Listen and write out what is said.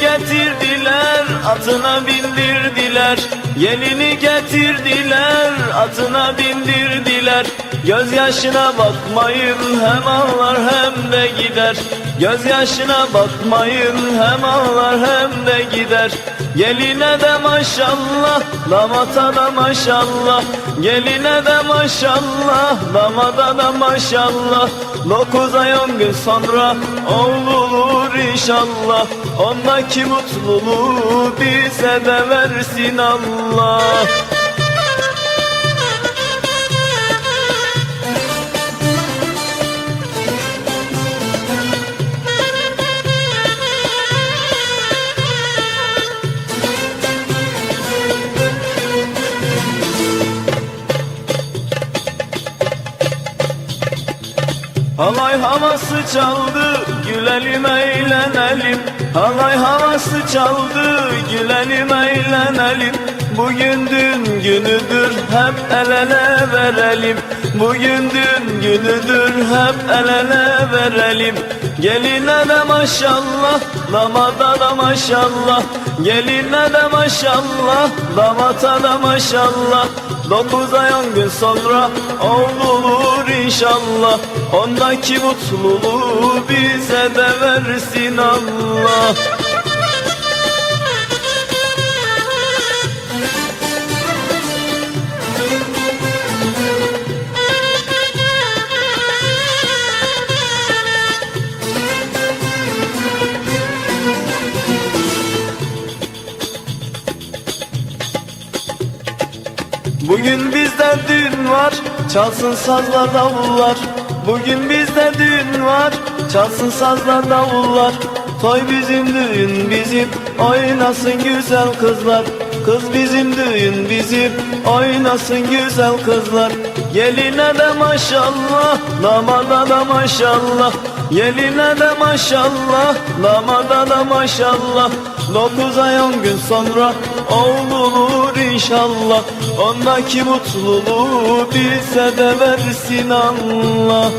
getirdiler atına bindirdiler. Gelini getirdiler atına bindirdiler. Gözyaşına bakmayın hem ağlar hem de gider. Gözyaşına bakmayın hem ağlar hem de gider. Geline de maşallah damata da maşallah. Geline de maşallah damada da maşallah. Dokuz ay on gün sonra oğul olur inşallah Ondaki mutluluğu bize de versin Allah Halay havası çaldı, gülelim eğlenelim. Halay havası çaldı, gülelim eğlenelim. Bugün dün günüdür, hep el ele verelim. Bugün dün günüdür, hep el ele verelim. Geline de maşallah, damada da maşallah. Geline de maşallah, damata da maşallah On gün sonra oğul olur inşallah. Ondaki mutluluğu bize de versin Allah Bugün bizde düğün var, çalsın sazlar davullar. Bugün bizde düğün var, çalsın sazlar davullar. Toy bizim düğün bizim, oynasın güzel kızlar. Kız bizim düğün bizim, oynasın güzel kızlar. Geline de maşallah, damada da maşallah. Geline de maşallah, damada da maşallah. Dokuz ay on gün sonra oğul olur inşallah Ondaki mutluluğu bize de versin Allah